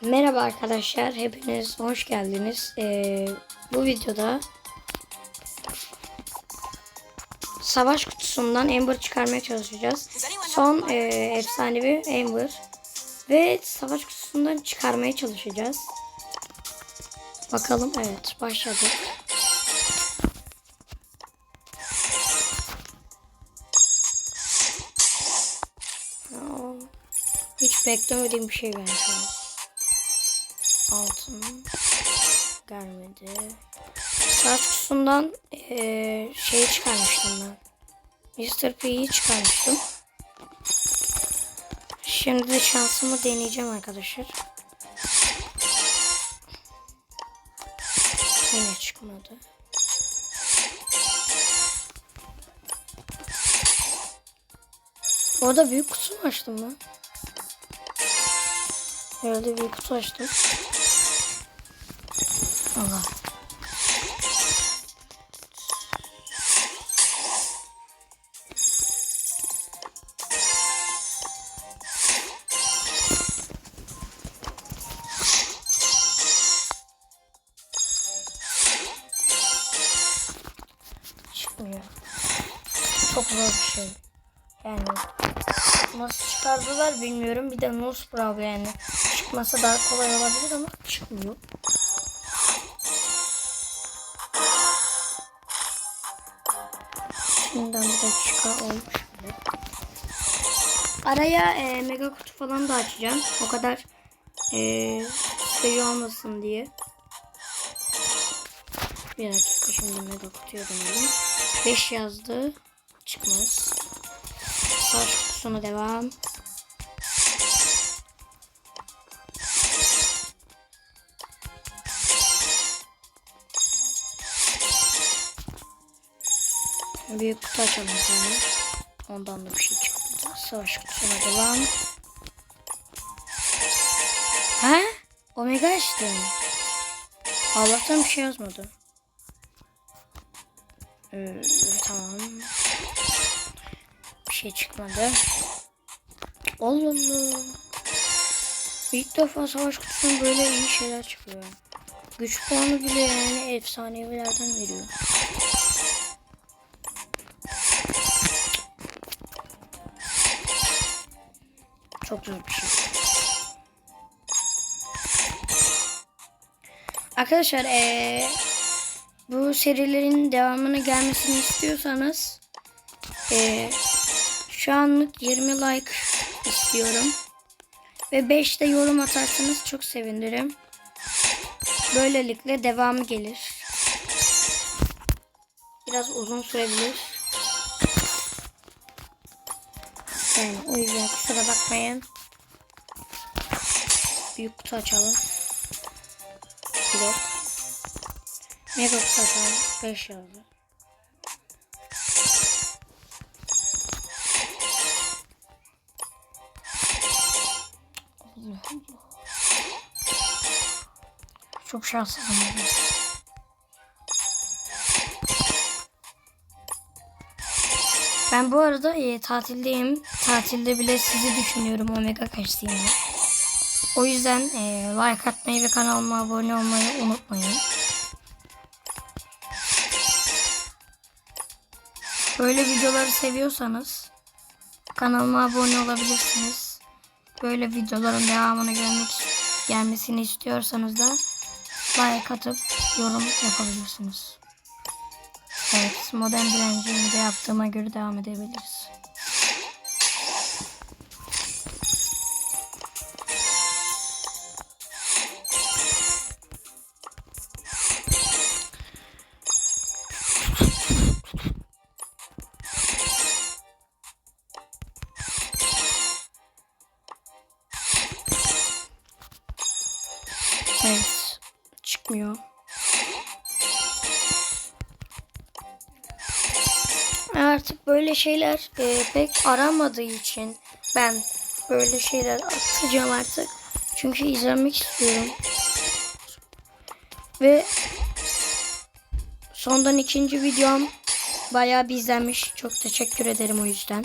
Merhaba arkadaşlar, hepiniz hoş geldiniz. Ee, bu videoda savaş kutusundan Ember çıkarmaya çalışacağız. Son e, efsanevi Ember ve savaş kutusundan çıkarmaya çalışacağız. Bakalım, evet başladık. Hiç beklemediğim bir şey an. Altın gelmedi. Saç kutusundan eee şeyi çıkarmıştım ben. Mr. P'yi çıkarmıştım. Şimdi de şansımı deneyeceğim arkadaşlar. Yine çıkmadı. Orada büyük kutu mu açtım lan? Herhalde büyük kutu açtım. Allah. Çıkmıyor. Çok zor bir şey. Yani nasıl çıkardılar bilmiyorum. Bir de Nose Bravo yani. Çıkması daha kolay olabilir ama çıkmıyor. Şimdiden bir dakika olmuş. Araya e, mega kutu falan da açacağım. O kadar e, sayı olmasın diye. Bir dakika şimdi mega kutuya dönelim. 5 yazdı. Çıkmaz. Savaş kutusuna devam. Büyük kutu açalım yani. Ondan da bir şey çıkmadı. Savaş kutusuna devam. Ha? Omega açtım. Allah'tan bir şey yazmadı. Ee, tamam. Bir şey çıkmadı. Allah Allah. İlk defa savaş kutusunun böyle iyi şeyler çıkıyor. Güç puanı bile yani efsanevilerden veriyor. Çok zor şey. Arkadaşlar eee, bu serilerin devamını gelmesini istiyorsanız eee, şu anlık 20 like istiyorum. Ve 5 de yorum atarsanız çok sevinirim. Böylelikle devamı gelir. Biraz uzun sürebilir. Yani o yüzden kusura bakmayın. Büyük kutu açalım. Blok. Mega kutu açalım. 5 yazdı. Çok şanslıyım. Ben bu arada e, tatildeyim. Tatilde bile sizi düşünüyorum Omega kaçtığımda. O yüzden e, like atmayı ve kanalıma abone olmayı unutmayın. Böyle videoları seviyorsanız kanalıma abone olabilirsiniz. Böyle videoların devamını görmek gelmesini istiyorsanız da like atıp yorum yapabilirsiniz. Evet, modern direncimi de yaptığıma göre devam edebiliriz. Şeyler e, pek aramadığı için ben böyle şeyler atacağım artık. Çünkü izlemek istiyorum. Ve sondan ikinci videom bayağı bir izlenmiş. Çok teşekkür ederim o yüzden.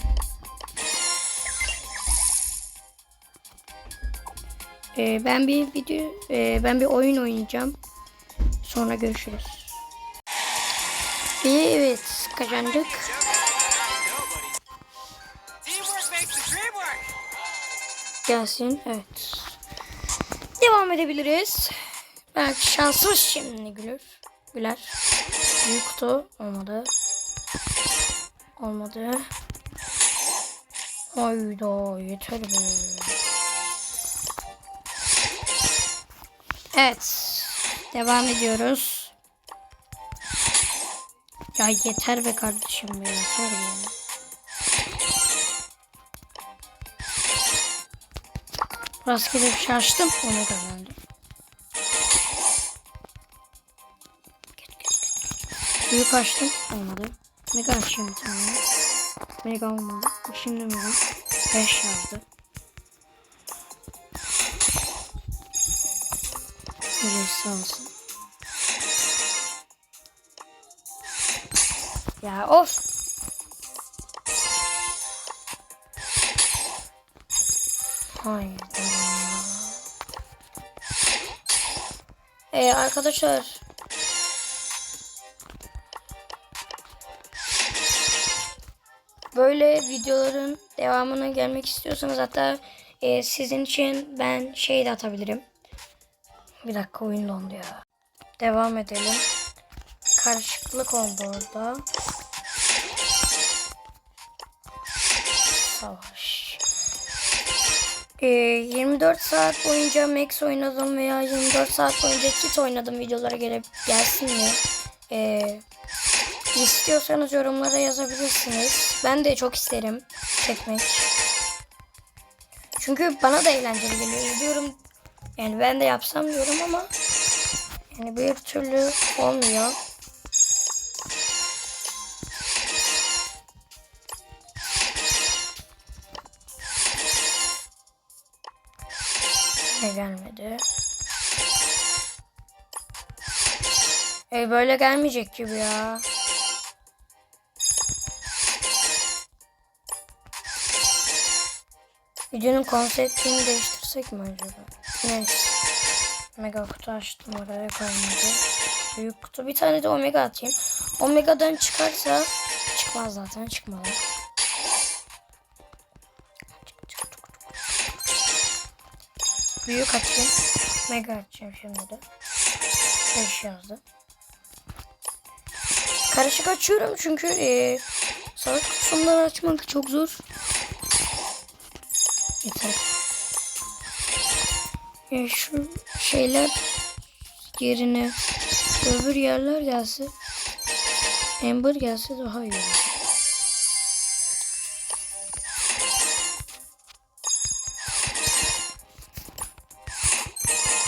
Ee, ben bir video, e, ben bir oyun oynayacağım. Sonra görüşürüz. Evet, kazandık. Gelsin, evet. Devam edebiliriz. Belki şansımız şimdi gülür. Güler. Büyük kutu olmadı. Olmadı. Hayda yeter be. Evet. Devam ediyoruz. Ya yeter be kardeşim yeter be. Rastgele bir şey açtım onu kazandım. Büyük açtım olmadı. Mega açayım bir tane. Mega olmadı. Şimdi mega. 5 yazdı. Birisi olsun. Ya of. Hayda. Ee, arkadaşlar. Böyle videoların devamına gelmek istiyorsanız hatta e, sizin için ben şey de atabilirim. Bir dakika oyun dondu ya. Devam edelim. Karışıklık oldu orada. Savaş. Ee, 24 saat boyunca Max oynadım veya 24 saat boyunca Kit oynadım videolara gelip gelsin mi? Ee, istiyorsanız yorumlara yazabilirsiniz. Ben de çok isterim çekmek. Çünkü bana da eğlenceli geliyor. İzliyorum. Yani ben de yapsam diyorum ama yani bir türlü olmuyor. Ne gelmedi? E böyle gelmeyecek gibi ya. Videonun konseptini değiştirsek mi acaba? Neyse. Mega kutu açtım oraya koymadı. Büyük kutu. Bir tane de omega atayım. Omega'dan çıkarsa çıkmaz zaten çıkmadı. Büyük açayım. Mega açacağım şimdi de. 5 yazdı. Karışık açıyorum çünkü e, savaş kutusundan açmak çok zor. Yeter. E, şu şeyler yerine öbür yerler gelse Ember gelse daha iyi olur.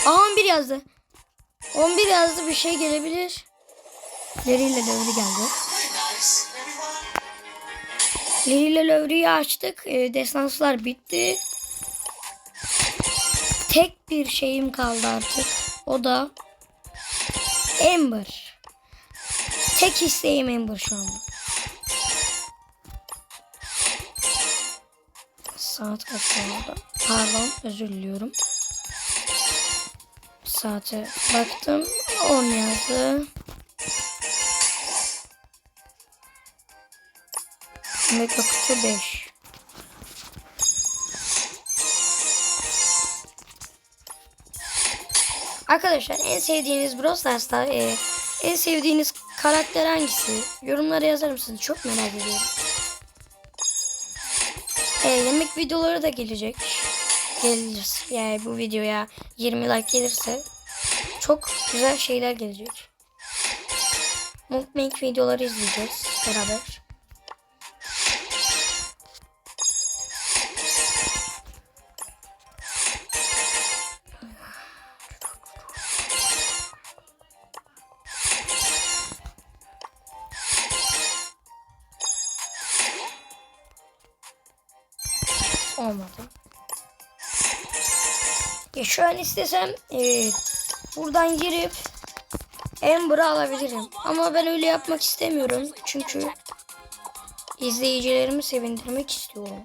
Aa 11 yazdı. 11 yazdı bir şey gelebilir. Larry ile Lowry geldi. Larry ile Lowry'yi açtık. E, destanslar bitti. Tek bir şeyim kaldı artık. O da Ember. Tek isteğim Ember şu anda. Saat kaç oldu? Pardon özür diliyorum. Saate baktım. 10 yazdı. Mega kutu 5. Arkadaşlar en sevdiğiniz Brawl Stars'ta e, en sevdiğiniz karakter hangisi? Yorumlara yazar mısınız? Çok merak ediyorum. E, yemek videoları da gelecek. Gelir. Yani bu videoya 20 like gelirse çok güzel şeyler gelecek. Mukbang videoları izleyeceğiz beraber. Olmadı. Ya şu an istesem e, buradan girip Amber'ı alabilirim. Ama ben öyle yapmak istemiyorum. Çünkü izleyicilerimi sevindirmek istiyorum.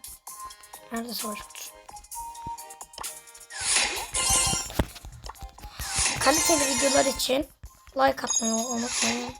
Nerede savaş kutusu? kaliteli videolar için like atmayı unutmayın.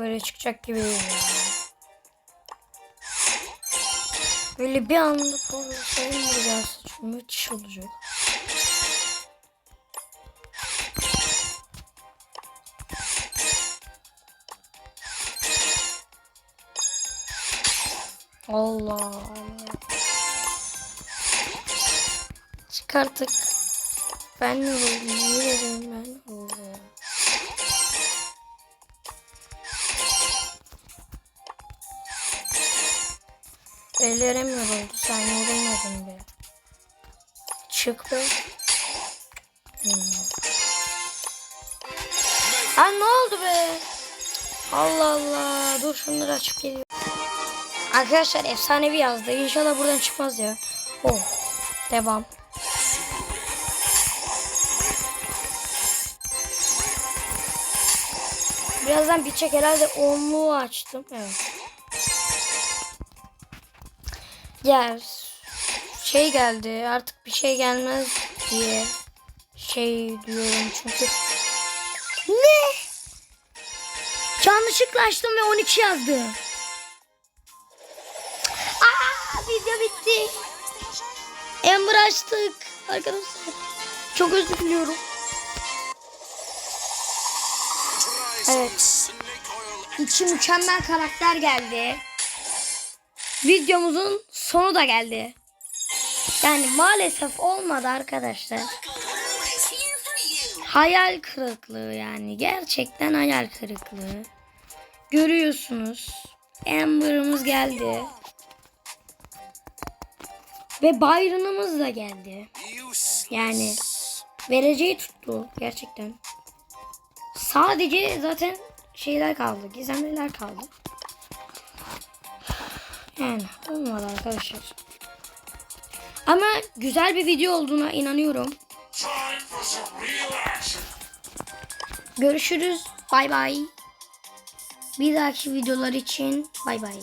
Böyle çıkacak gibi değil. Böyle bir anda bir gelse çok müthiş olacak. Allah Allah. Çık artık. Ben ne? Yemin ederim ben ne? Ellerim yoruldu. Sen yorulmadın be. Çık be. Hmm. Ne oldu be? Allah Allah. Dur şunları açıp geliyor. Arkadaşlar efsanevi yazdı. İnşallah buradan çıkmaz ya. Oh. Devam. Birazdan bitecek herhalde onluğu açtım. Evet. Ya şey geldi artık bir şey gelmez diye şey diyorum çünkü. Ne? Yanlışlıkla açtım ve 12 yazdı. Aa video bitti. Ember açtık arkadaşlar. Çok özür diliyorum. Evet. İki mükemmel karakter geldi. Videomuzun sonu da geldi. Yani maalesef olmadı arkadaşlar. Hayal kırıklığı yani. Gerçekten hayal kırıklığı. Görüyorsunuz. Amber'ımız geldi. Ve Byron'ımız da geldi. Yani vereceği tuttu gerçekten. Sadece zaten şeyler kaldı. Gizemliler kaldı. Yani olmadı arkadaşlar. Ama güzel bir video olduğuna inanıyorum. Görüşürüz. Bay bay. Bir dahaki videolar için bay bay.